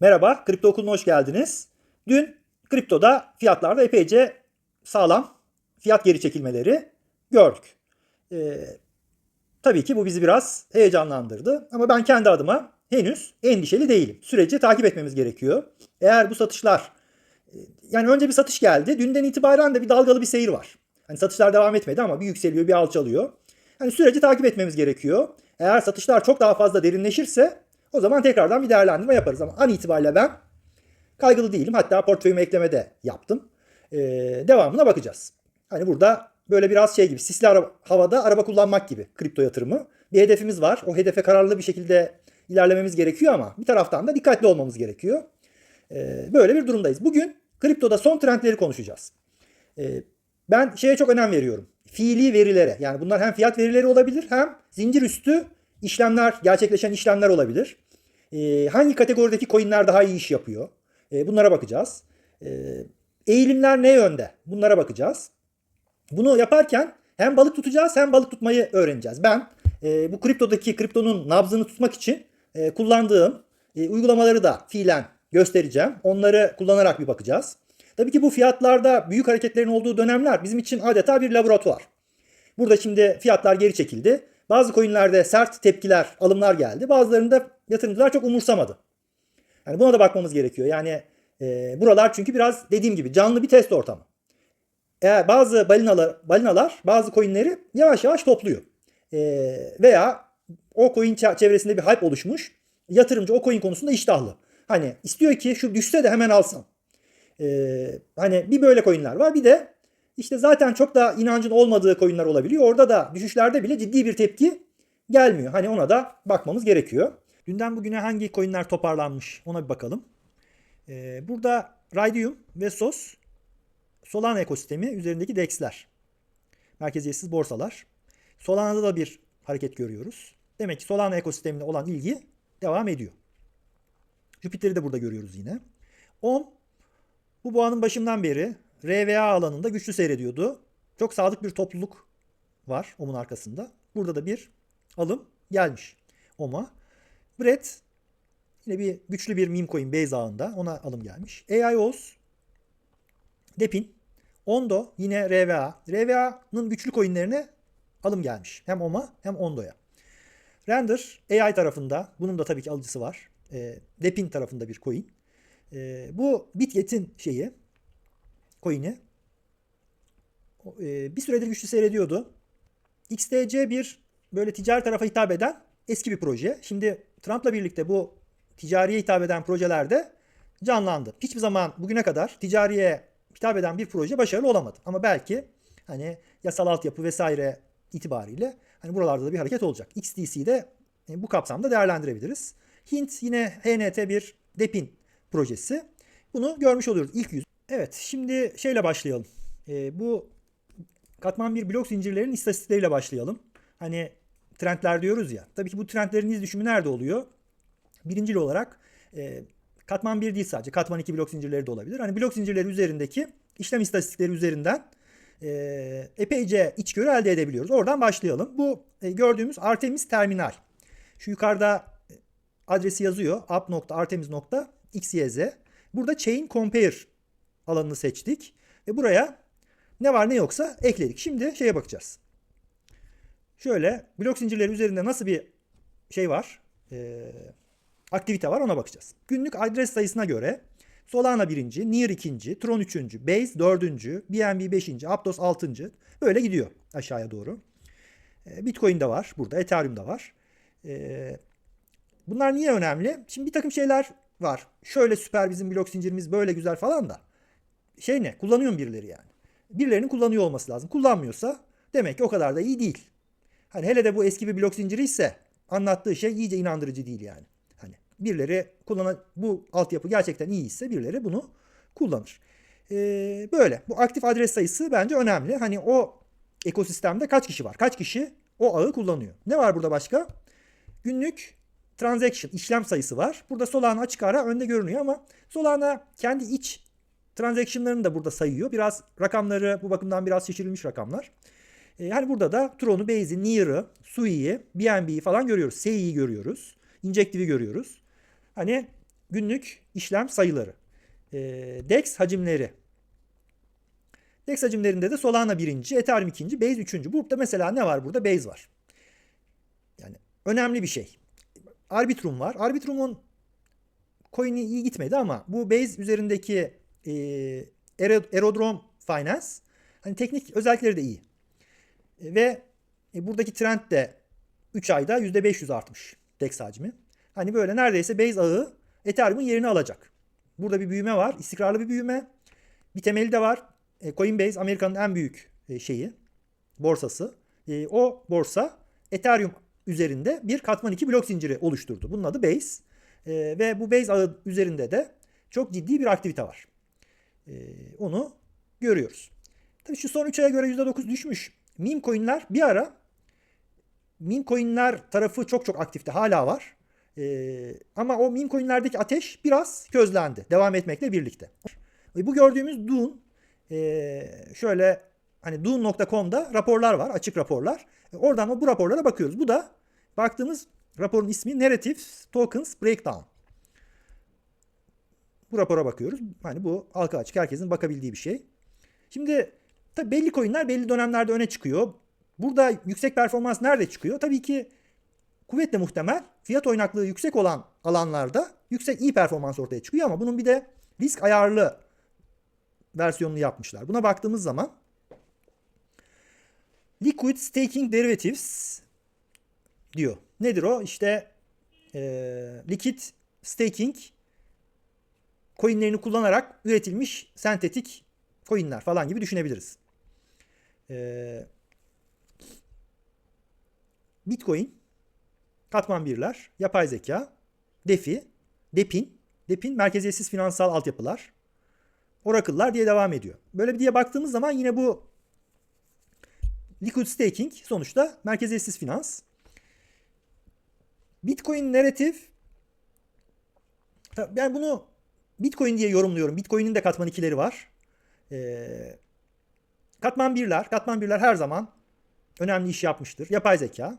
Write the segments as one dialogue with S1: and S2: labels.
S1: Merhaba, Kripto Okulu'na hoş geldiniz. Dün kriptoda fiyatlarda epeyce sağlam fiyat geri çekilmeleri gördük. Ee, tabii ki bu bizi biraz heyecanlandırdı ama ben kendi adıma henüz endişeli değilim. Süreci takip etmemiz gerekiyor. Eğer bu satışlar yani önce bir satış geldi. Dünden itibaren de bir dalgalı bir seyir var. Hani satışlar devam etmedi ama bir yükseliyor, bir alçalıyor. Hani süreci takip etmemiz gerekiyor. Eğer satışlar çok daha fazla derinleşirse o zaman tekrardan bir değerlendirme yaparız. Ama an itibariyle ben kaygılı değilim. Hatta portföyüme ekleme de yaptım. Ee, devamına bakacağız. Hani burada böyle biraz şey gibi sisli araba, havada araba kullanmak gibi kripto yatırımı. Bir hedefimiz var. O hedefe kararlı bir şekilde ilerlememiz gerekiyor ama bir taraftan da dikkatli olmamız gerekiyor. Ee, böyle bir durumdayız. Bugün kriptoda son trendleri konuşacağız. Ee, ben şeye çok önem veriyorum. Fiili verilere. Yani bunlar hem fiyat verileri olabilir hem zincir üstü işlemler, gerçekleşen işlemler olabilir. Ee, hangi kategorideki coinler daha iyi iş yapıyor? Ee, bunlara bakacağız. Ee, eğilimler ne yönde? Bunlara bakacağız. Bunu yaparken hem balık tutacağız hem balık tutmayı öğreneceğiz. Ben e, bu kriptodaki kriptonun nabzını tutmak için e, kullandığım e, uygulamaları da fiilen göstereceğim. Onları kullanarak bir bakacağız. Tabii ki bu fiyatlarda büyük hareketlerin olduğu dönemler bizim için adeta bir laboratuvar. Burada şimdi fiyatlar geri çekildi. Bazı coinlerde sert tepkiler, alımlar geldi. Bazılarında yatırımcılar çok umursamadı. Yani buna da bakmamız gerekiyor. Yani e, buralar çünkü biraz dediğim gibi canlı bir test ortamı. Eğer bazı balinalar, balinalar bazı coinleri yavaş yavaş topluyor. E, veya o coin çevresinde bir hype oluşmuş. Yatırımcı o coin konusunda iştahlı. Hani istiyor ki şu düşse de hemen alsın. Ee, hani bir böyle coinler var. Bir de işte zaten çok da inancın olmadığı coinler olabiliyor. Orada da düşüşlerde bile ciddi bir tepki gelmiyor. Hani ona da bakmamız gerekiyor. Dünden bugüne hangi coinler toparlanmış ona bir bakalım. Ee, burada Raydium ve SOS Solana ekosistemi üzerindeki DEX'ler. Merkeziyetsiz borsalar. Solana'da da bir hareket görüyoruz. Demek ki Solana ekosistemine olan ilgi devam ediyor. Jüpiter'i de burada görüyoruz yine. OM bu boğanın başından beri RVA alanında güçlü seyrediyordu. Çok sadık bir topluluk var OM'un arkasında. Burada da bir alım gelmiş OM'a. Brett yine bir güçlü bir meme coin base ağında ona alım gelmiş. AIOS Depin Ondo yine RVA. RVA'nın güçlü coinlerine alım gelmiş. Hem OM'a hem Ondo'ya. Render AI tarafında bunun da tabii ki alıcısı var. E, Depin tarafında bir coin. E, bu Bitget'in şeyi coin'i e, bir süredir güçlü seyrediyordu. XTC bir böyle ticari tarafa hitap eden eski bir proje. Şimdi Trump'la birlikte bu ticariye hitap eden projelerde canlandı. Hiçbir zaman bugüne kadar ticariye hitap eden bir proje başarılı olamadı. Ama belki hani yasal altyapı vesaire itibariyle hani buralarda da bir hareket olacak. XTC'de e, bu kapsamda değerlendirebiliriz. Hint yine HNT bir Depin projesi. Bunu görmüş oluyoruz ilk yüz. Evet şimdi şeyle başlayalım. E, bu katman bir blok zincirlerinin istatistikleriyle başlayalım. Hani trendler diyoruz ya. Tabii ki bu trendlerin iz düşümü nerede oluyor? Birincil olarak e, katman 1 değil sadece. Katman 2 blok zincirleri de olabilir. Hani blok zincirleri üzerindeki işlem istatistikleri üzerinden e, epeyce içgörü elde edebiliyoruz. Oradan başlayalım. Bu e, gördüğümüz Artemis terminal. Şu yukarıda adresi yazıyor. app.artemis.xyz. Burada chain compare alanını seçtik. Ve buraya ne var ne yoksa ekledik. Şimdi şeye bakacağız. Şöyle blok zincirleri üzerinde nasıl bir şey var? Ee, aktivite var ona bakacağız. Günlük adres sayısına göre Solana 1. Near 2. Tron 3. Base 4. BNB 5. Aptos 6. Böyle gidiyor aşağıya doğru. Bitcoin de var burada. Ethereum da var. Ee, bunlar niye önemli? Şimdi bir takım şeyler var. Şöyle süper bizim blok zincirimiz böyle güzel falan da. Şey ne? Kullanıyor mu birileri yani? Birilerinin kullanıyor olması lazım. Kullanmıyorsa demek ki o kadar da iyi değil. Hani hele de bu eski bir blok zinciri ise anlattığı şey iyice inandırıcı değil yani. Hani birileri kullanan bu altyapı gerçekten iyi ise birileri bunu kullanır. Ee, böyle. Bu aktif adres sayısı bence önemli. Hani o ekosistemde kaç kişi var? Kaç kişi o ağı kullanıyor? Ne var burada başka? Günlük transaction işlem sayısı var. Burada Solana açık ara önde görünüyor ama Solana kendi iç transaction'larını da burada sayıyor. Biraz rakamları bu bakımdan biraz şişirilmiş rakamlar. Yani burada da Tron'u, Base'i, Near'ı, Sui'yi, BNB'yi falan görüyoruz. Sei'yi görüyoruz. Injective'i görüyoruz. Hani günlük işlem sayıları. E, DEX hacimleri. DEX hacimlerinde de Solana birinci, Ethereum ikinci, Base üçüncü. Burada mesela ne var burada? Base var. Yani önemli bir şey. Arbitrum var. Arbitrum'un coin'i iyi gitmedi ama bu Base üzerindeki e, Aero- Aerodrome Finance hani teknik özellikleri de iyi. Ve e, buradaki trend de 3 ayda %500 artmış DEX hacmi. Hani böyle neredeyse Base ağı Ethereum'un yerini alacak. Burada bir büyüme var. istikrarlı bir büyüme. Bir temeli de var. E, Coinbase Amerika'nın en büyük e, şeyi, borsası. E, o borsa Ethereum üzerinde bir katman 2 blok zinciri oluşturdu. Bunun adı Base. E, ve bu Base ağı üzerinde de çok ciddi bir aktivite var. E, onu görüyoruz. Tabii şu son 3 aya göre %9 düşmüş. Meme coinler bir ara meme coinler tarafı çok çok aktifte. Hala var. Ee, ama o meme coinlerdeki ateş biraz közlendi. Devam etmekle birlikte. E, bu gördüğümüz Dune e, şöyle hani Dune.com'da raporlar var. Açık raporlar. E, oradan bu raporlara bakıyoruz. Bu da baktığımız raporun ismi Narrative Tokens Breakdown. Bu rapora bakıyoruz. Hani bu halka açık herkesin bakabildiği bir şey. Şimdi tabii belli coinler belli dönemlerde öne çıkıyor. Burada yüksek performans nerede çıkıyor? Tabii ki kuvvetle muhtemel fiyat oynaklığı yüksek olan alanlarda yüksek iyi performans ortaya çıkıyor ama bunun bir de risk ayarlı versiyonunu yapmışlar. Buna baktığımız zaman Liquid Staking Derivatives diyor. Nedir o? İşte e, liquid staking coinlerini kullanarak üretilmiş sentetik coinler falan gibi düşünebiliriz. E, Bitcoin, katman birler, yapay zeka, DeFi, DePIN, DePIN merkeziyetsiz finansal altyapılar, Oracle'lar diye devam ediyor. Böyle bir diye baktığımız zaman yine bu liquid staking sonuçta merkeziyetsiz finans. Bitcoin narratif ben bunu Bitcoin diye yorumluyorum. Bitcoin'in de katman ikileri var. Ee, katman birler, katman birler her zaman önemli iş yapmıştır. Yapay zeka,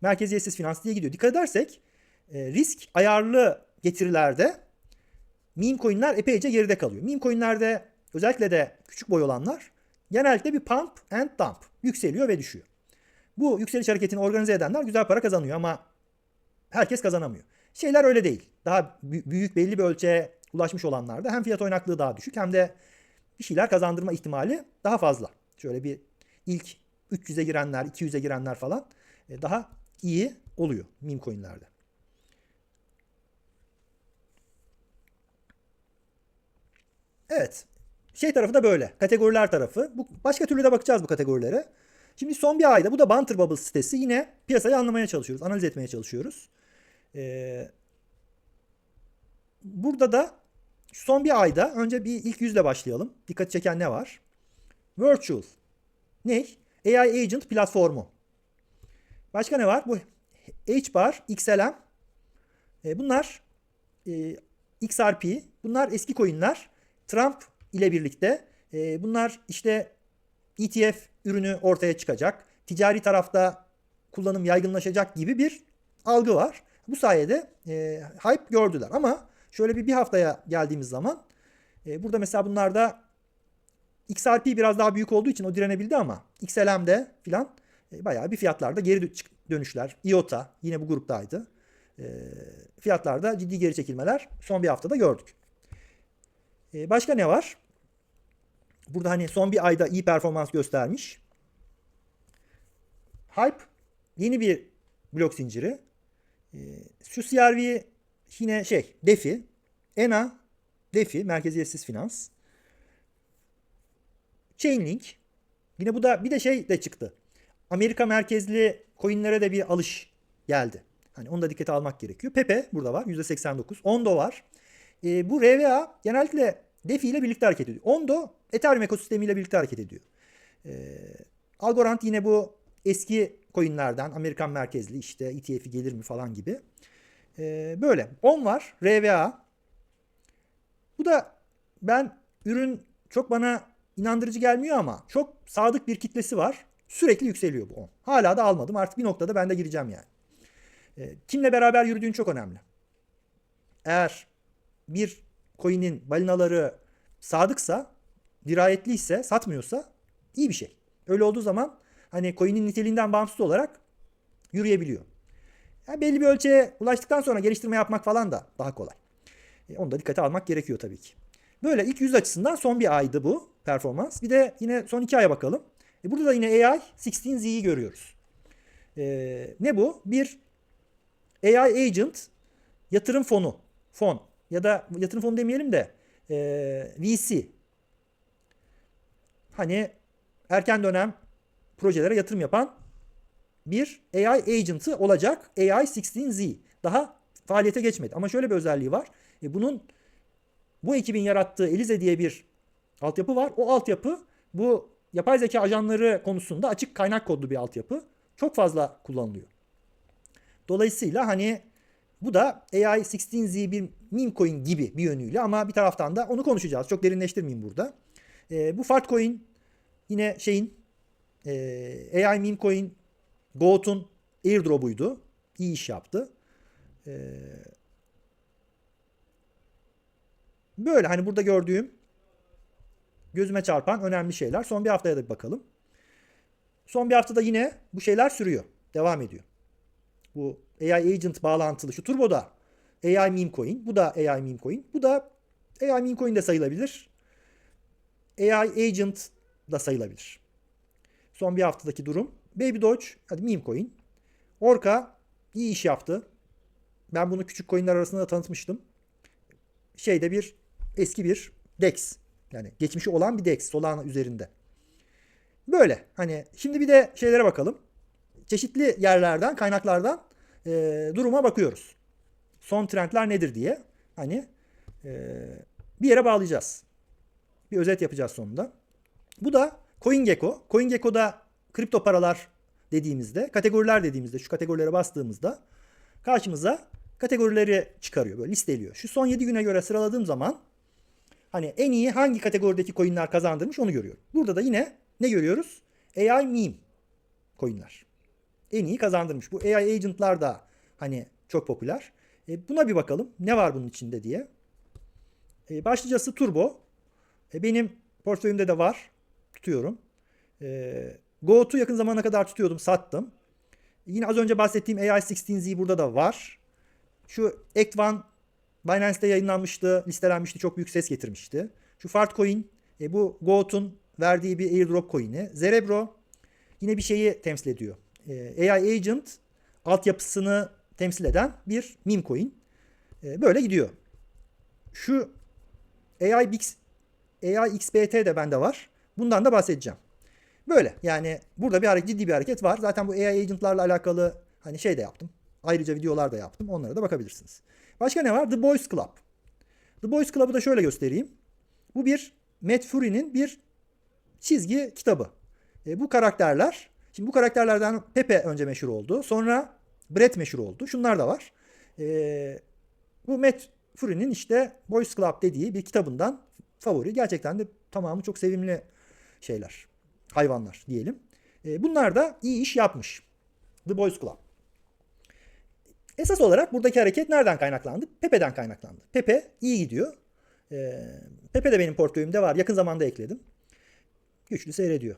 S1: merkeziyetsiz finans diye gidiyor. Dikkat edersek e, risk ayarlı getirilerde meme coinler epeyce geride kalıyor. Meme coinlerde özellikle de küçük boy olanlar genellikle bir pump and dump yükseliyor ve düşüyor. Bu yükseliş hareketini organize edenler güzel para kazanıyor ama herkes kazanamıyor. Şeyler öyle değil. Daha büyük belli bir ölçeğe ulaşmış olanlarda hem fiyat oynaklığı daha düşük hem de bir şeyler kazandırma ihtimali daha fazla. Şöyle bir ilk 300'e girenler, 200'e girenler falan e, daha iyi oluyor meme coinlerde. Evet. Şey tarafı da böyle. Kategoriler tarafı. Bu, başka türlü de bakacağız bu kategorilere. Şimdi son bir ayda bu da Banter Bubble sitesi yine piyasayı anlamaya çalışıyoruz. Analiz etmeye çalışıyoruz. Ee, burada da son bir ayda önce bir ilk yüzle başlayalım. Dikkat çeken ne var? Virtual. Ne? AI Agent platformu. Başka ne var? Bu HBAR, XLM. E, bunlar e, XRP. Bunlar eski coinler. Trump ile birlikte e, bunlar işte ETF ürünü ortaya çıkacak. Ticari tarafta kullanım yaygınlaşacak gibi bir algı var. Bu sayede e, hype gördüler. Ama şöyle bir bir haftaya geldiğimiz zaman e, burada mesela bunlarda XRP biraz daha büyük olduğu için o direnebildi ama XLM'de filan e, bayağı bir fiyatlarda geri dönüşler. IOTA yine bu gruptaydı. E, fiyatlarda ciddi geri çekilmeler son bir haftada gördük. E, başka ne var? Burada hani son bir ayda iyi performans göstermiş. Hype yeni bir blok zinciri. E, şu CRV yine şey DeFi. ENA DeFi merkeziyetsiz finans. Chainlink. Yine bu da bir de şey de çıktı. Amerika merkezli coinlere de bir alış geldi. Hani onu da dikkate almak gerekiyor. Pepe burada var %89. Ondo var. E, bu RVA genellikle DeFi ile birlikte hareket ediyor. Ondo Ethereum ekosistemiyle birlikte hareket ediyor. E, Algorand yine bu eski coinlerden Amerikan merkezli işte ETF'i gelir mi falan gibi. E, böyle. On var. RVA. Bu da ben ürün çok bana inandırıcı gelmiyor ama çok sadık bir kitlesi var. Sürekli yükseliyor bu 10. Hala da almadım. Artık bir noktada ben de gireceğim yani. E, kimle beraber yürüdüğün çok önemli. Eğer bir coin'in balinaları sadıksa, dirayetliyse, satmıyorsa iyi bir şey. Öyle olduğu zaman hani coin'in niteliğinden bağımsız olarak yürüyebiliyor. Yani belli bir ölçüye ulaştıktan sonra geliştirme yapmak falan da daha kolay. E, onu da dikkate almak gerekiyor tabii ki. Böyle ilk yüz açısından son bir aydı bu performans. Bir de yine son iki aya bakalım. E, burada da yine AI 16Z'yi görüyoruz. E, ne bu? Bir AI agent yatırım fonu. Fon. Ya da yatırım fonu demeyelim de e, VC. Hani erken dönem projelere yatırım yapan bir AI agent'ı olacak AI 16Z. Daha faaliyete geçmedi. Ama şöyle bir özelliği var. E, bunun bu ekibin yarattığı Elize diye bir altyapı var. O altyapı bu yapay zeka ajanları konusunda açık kaynak kodlu bir altyapı. Çok fazla kullanılıyor. Dolayısıyla hani bu da AI 16Z bir meme coin gibi bir yönüyle ama bir taraftan da onu konuşacağız. Çok derinleştirmeyeyim burada. E, bu fart coin yine şeyin e, AI meme coin Goat'un airdrop'uydu. İyi iş yaptı. E, böyle hani burada gördüğüm gözüme çarpan önemli şeyler. Son bir haftaya da bir bakalım. Son bir haftada yine bu şeyler sürüyor. Devam ediyor. Bu AI agent bağlantılı şu turboda AI meme coin. Bu da AI meme coin. Bu da AI meme coin de sayılabilir. AI agent da sayılabilir. Son bir haftadaki durum. Baby Doge, hadi meme coin. Orca iyi iş yaptı. Ben bunu küçük coinler arasında da tanıtmıştım. Şeyde bir eski bir DEX. Yani geçmişi olan bir DEX Solana üzerinde. Böyle hani şimdi bir de şeylere bakalım. Çeşitli yerlerden, kaynaklardan e, duruma bakıyoruz. Son trendler nedir diye. Hani e, bir yere bağlayacağız. Bir özet yapacağız sonunda. Bu da CoinGecko. CoinGecko'da kripto paralar dediğimizde, kategoriler dediğimizde, şu kategorilere bastığımızda karşımıza kategorileri çıkarıyor. Böyle listeliyor. Şu son 7 güne göre sıraladığım zaman hani en iyi hangi kategorideki coinler kazandırmış onu görüyorum. Burada da yine ne görüyoruz? AI meme coinler. En iyi kazandırmış. Bu AI agentlar da hani çok popüler. E, buna bir bakalım. Ne var bunun içinde diye. E, başlıcası Turbo. E, benim portföyümde de var. Tutuyorum. E, Goat'u yakın zamana kadar tutuyordum. Sattım. Yine az önce bahsettiğim AI16Z burada da var. Şu Act One Binance'te yayınlanmıştı. Listelenmişti. Çok büyük ses getirmişti. Şu Fartcoin e, bu Goat'un verdiği bir airdrop coin'i. Cerebro yine bir şeyi temsil ediyor. E, AI Agent altyapısını temsil eden bir meme coin. E, böyle gidiyor. Şu AI, Bix, AI XBT de bende var. Bundan da bahsedeceğim. Böyle yani burada bir hareket, ciddi bir hareket var. Zaten bu AI agentlarla alakalı hani şey de yaptım. Ayrıca videolar da yaptım. Onlara da bakabilirsiniz. Başka ne var? The Boys Club. The Boys Club'ı da şöyle göstereyim. Bu bir Matt Fury'nin bir çizgi kitabı. E, bu karakterler, şimdi bu karakterlerden Pepe önce meşhur oldu. Sonra Brett meşhur oldu. Şunlar da var. E, bu Matt Fury'nin işte Boys Club dediği bir kitabından favori. Gerçekten de tamamı çok sevimli şeyler hayvanlar diyelim. E, bunlar da iyi iş yapmış. The Boys Club. Esas olarak buradaki hareket nereden kaynaklandı? Pepe'den kaynaklandı. Pepe iyi gidiyor. E, Pepe de benim portföyümde var. Yakın zamanda ekledim. Güçlü seyrediyor.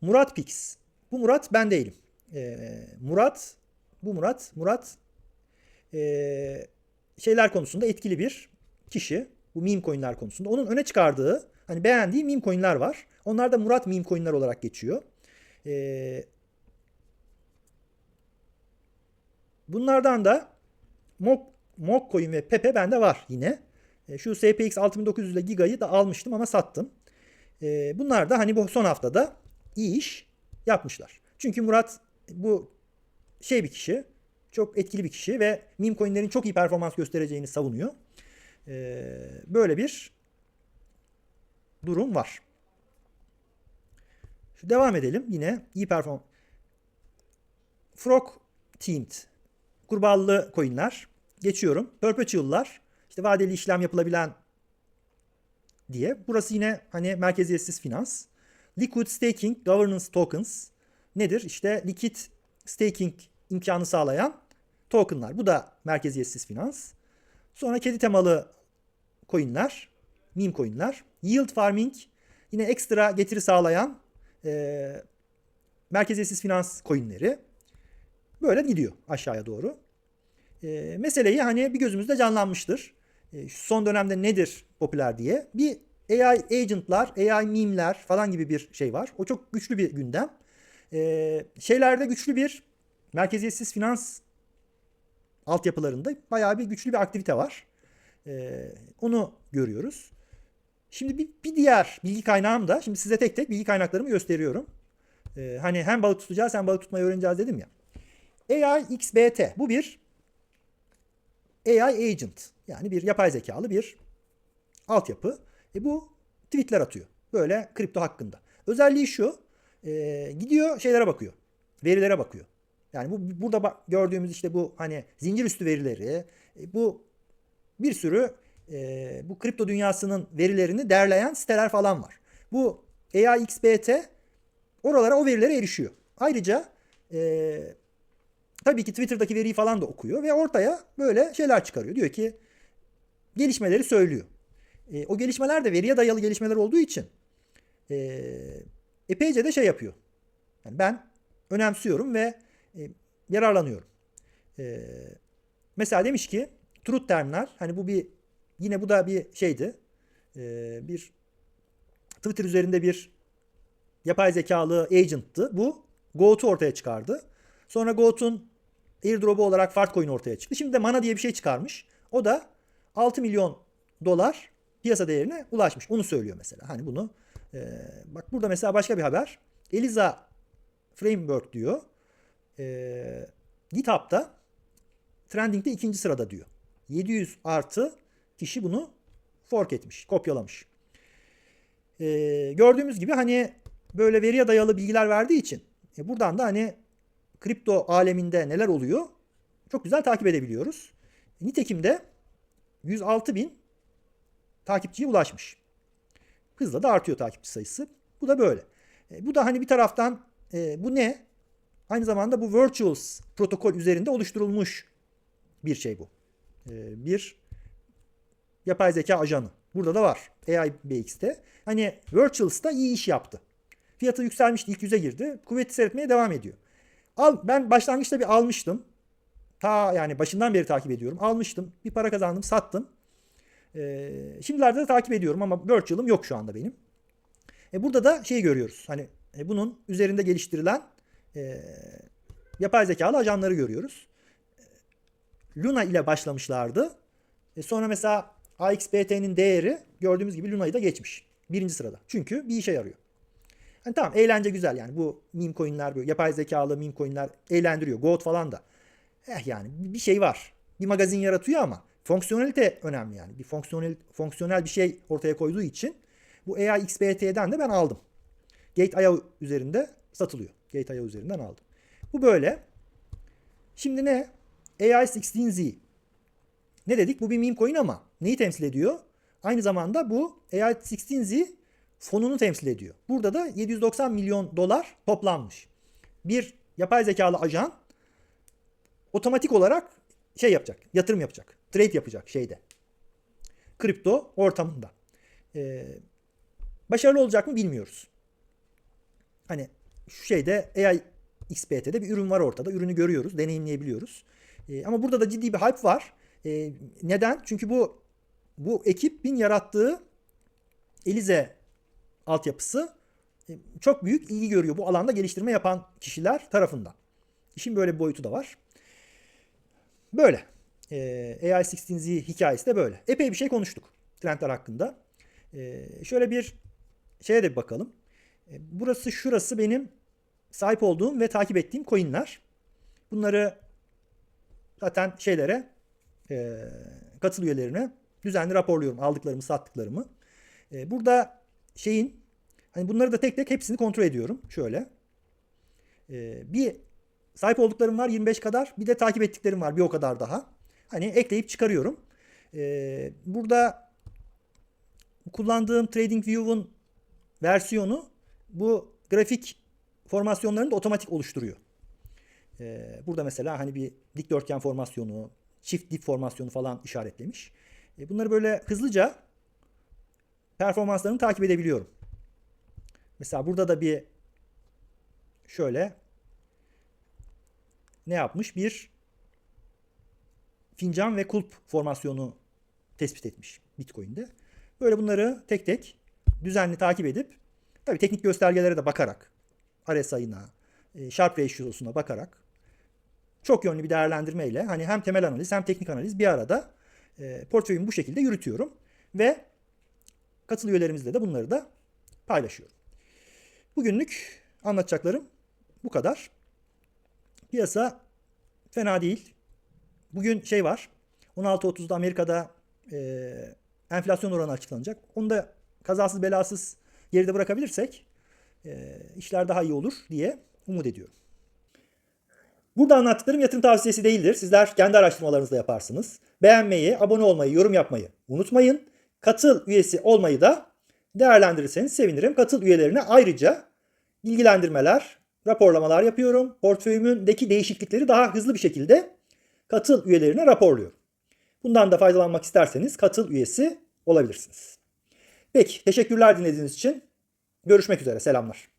S1: Murat Pix. Bu Murat ben değilim. E, Murat, bu Murat, Murat e, şeyler konusunda etkili bir kişi. Bu meme coinler konusunda. Onun öne çıkardığı, hani beğendiği meme coinler var. Onlar da Murat meme coinler olarak geçiyor. Ee, bunlardan da Mok, Mok coin ve Pepe bende var yine. E, şu SPX 6900 ile Giga'yı da almıştım ama sattım. E, bunlar da hani bu son haftada iyi iş yapmışlar. Çünkü Murat bu şey bir kişi. Çok etkili bir kişi ve meme coinlerin çok iyi performans göstereceğini savunuyor. E, böyle bir durum var. Şu devam edelim. Yine iyi perform. Frog Teamed. Kurbağalı coinler. Geçiyorum. Perpetual'lar. İşte vadeli işlem yapılabilen diye. Burası yine hani merkeziyetsiz finans. Liquid Staking Governance Tokens nedir? İşte likit staking imkanı sağlayan tokenlar. Bu da merkeziyetsiz finans. Sonra kedi temalı coinler, meme coinler. Yield farming yine ekstra getiri sağlayan e, merkeziyetsiz finans coinleri. Böyle gidiyor aşağıya doğru. E, meseleyi hani bir gözümüzde canlanmıştır. E, son dönemde nedir popüler diye. Bir AI agentlar, AI meme'ler falan gibi bir şey var. O çok güçlü bir gündem. E, şeylerde güçlü bir merkeziyetsiz finans altyapılarında bayağı bir güçlü bir aktivite var. E, onu görüyoruz. Şimdi bir, bir diğer bilgi kaynağım da, şimdi size tek tek bilgi kaynaklarımı gösteriyorum. E, hani hem balık tutacağız hem balık tutmayı öğreneceğiz dedim ya. AI XBT bu bir AI agent yani bir yapay zekalı bir altyapı. E bu tweetler atıyor. Böyle kripto hakkında. Özelliği şu. E, gidiyor şeylere bakıyor. Verilere bakıyor. Yani bu burada gördüğümüz işte bu hani zincir üstü verileri, e, bu bir sürü e, bu kripto dünyasının verilerini derleyen siteler falan var. Bu AIXBT oralara o verilere erişiyor. Ayrıca e, tabii ki Twitter'daki veriyi falan da okuyor ve ortaya böyle şeyler çıkarıyor. Diyor ki gelişmeleri söylüyor. E, o gelişmeler de veriye dayalı gelişmeler olduğu için e, epeyce de şey yapıyor. Yani ben önemsiyorum ve e, yararlanıyorum. E, mesela demiş ki Truth Terminal hani bu bir yine bu da bir şeydi. E, bir Twitter üzerinde bir yapay zekalı agent'tı. Bu Goat'u ortaya çıkardı. Sonra Goat'un airdrop'u olarak Fartcoin ortaya çıktı. Şimdi de Mana diye bir şey çıkarmış. O da 6 milyon dolar piyasa değerine ulaşmış. Onu söylüyor mesela. Hani bunu e, bak burada mesela başka bir haber. Eliza Framework diyor. E, GitHub'da trending'de ikinci sırada diyor. 700 artı kişi bunu fork etmiş, kopyalamış. E, gördüğümüz gibi hani böyle veriye dayalı bilgiler verdiği için e, buradan da hani kripto aleminde neler oluyor çok güzel takip edebiliyoruz. Nitekim de 106 bin takipçiye ulaşmış. Hızla da artıyor takipçi sayısı. Bu da böyle. E, bu da hani bir taraftan e, bu ne? Aynı zamanda bu Virtuals protokol üzerinde oluşturulmuş bir şey bu. E, bir yapay zeka ajanı. Burada da var. AIBX'te. Hani Virtuals'ta iyi iş yaptı. Fiyatı yükselmişti. ilk yüze girdi. Kuvveti seyretmeye devam ediyor. Al, ben başlangıçta bir almıştım. Ta yani başından beri takip ediyorum. Almıştım. Bir para kazandım. Sattım. Ee, şimdilerde de takip ediyorum ama virtual'ım yok şu anda benim. E, burada da şey görüyoruz. Hani e, bunun üzerinde geliştirilen e, yapay zekalı ajanları görüyoruz. Luna ile başlamışlardı. E, sonra mesela AXBT'nin değeri gördüğümüz gibi Luna'yı da geçmiş. Birinci sırada. Çünkü bir işe yarıyor. Hani tamam eğlence güzel yani bu meme coinler böyle yapay zekalı meme coinler eğlendiriyor. Goat falan da. Eh yani bir şey var. Bir magazin yaratıyor ama fonksiyonelite önemli yani. Bir fonksiyonel fonksiyonel bir şey ortaya koyduğu için bu AI de ben aldım. Gate.io üzerinde satılıyor. Gate.io üzerinden aldım. Bu böyle. Şimdi ne? AI16Z. Ne dedik? Bu bir meme coin ama neyi temsil ediyor? Aynı zamanda bu AI16Z fonunu temsil ediyor. Burada da 790 milyon dolar toplanmış. Bir yapay zekalı ajan otomatik olarak şey yapacak, yatırım yapacak, trade yapacak şeyde. Kripto ortamında. Ee, başarılı olacak mı bilmiyoruz. Hani şu şeyde AI XBT'de bir ürün var ortada. Ürünü görüyoruz, deneyimleyebiliyoruz. Ee, ama burada da ciddi bir hype var. Ee, neden? Çünkü bu bu ekibin yarattığı Elize altyapısı e, çok büyük ilgi görüyor bu alanda geliştirme yapan kişiler tarafından. İşin böyle bir boyutu da var. Böyle. E, AI16Z hikayesi de böyle. Epey bir şey konuştuk trendler hakkında. E, şöyle bir şeye de bir bakalım. E, burası şurası benim sahip olduğum ve takip ettiğim coinler. Bunları zaten şeylere e, katıl üyelerine düzenli raporluyorum aldıklarımı sattıklarımı. E, burada şeyin hani bunları da tek tek hepsini kontrol ediyorum. Şöyle. E, bir sahip olduklarım var 25 kadar. Bir de takip ettiklerim var bir o kadar daha. Hani ekleyip çıkarıyorum. E, burada kullandığım TradingView'un versiyonu bu grafik formasyonlarını da otomatik oluşturuyor. Ee, burada mesela hani bir dikdörtgen formasyonu, çift dip formasyonu falan işaretlemiş. E, bunları böyle hızlıca performanslarını takip edebiliyorum. Mesela burada da bir şöyle ne yapmış? Bir fincan ve kulp formasyonu tespit etmiş Bitcoin'de. Böyle bunları tek tek düzenli takip edip tabii teknik göstergelere de bakarak RSI'ına, e, Sharp Ratio'suna bakarak çok yönlü bir değerlendirmeyle hani hem temel analiz hem teknik analiz bir arada e, portföyümü bu şekilde yürütüyorum ve katıl üyelerimizle de bunları da paylaşıyorum. Bugünlük anlatacaklarım bu kadar. Piyasa fena değil. Bugün şey var. 16.30'da Amerika'da e, enflasyon oranı açıklanacak. Onu da kazasız belasız geride bırakabilirsek e, işler daha iyi olur diye umut ediyorum. Burada anlattıklarım yatırım tavsiyesi değildir. Sizler kendi araştırmalarınızda yaparsınız. Beğenmeyi, abone olmayı, yorum yapmayı unutmayın. Katıl üyesi olmayı da değerlendirirseniz sevinirim. Katıl üyelerine ayrıca bilgilendirmeler, raporlamalar yapıyorum. Portföyümündeki değişiklikleri daha hızlı bir şekilde katıl üyelerine raporluyorum. Bundan da faydalanmak isterseniz katıl üyesi olabilirsiniz. Peki, teşekkürler dinlediğiniz için. Görüşmek üzere, selamlar.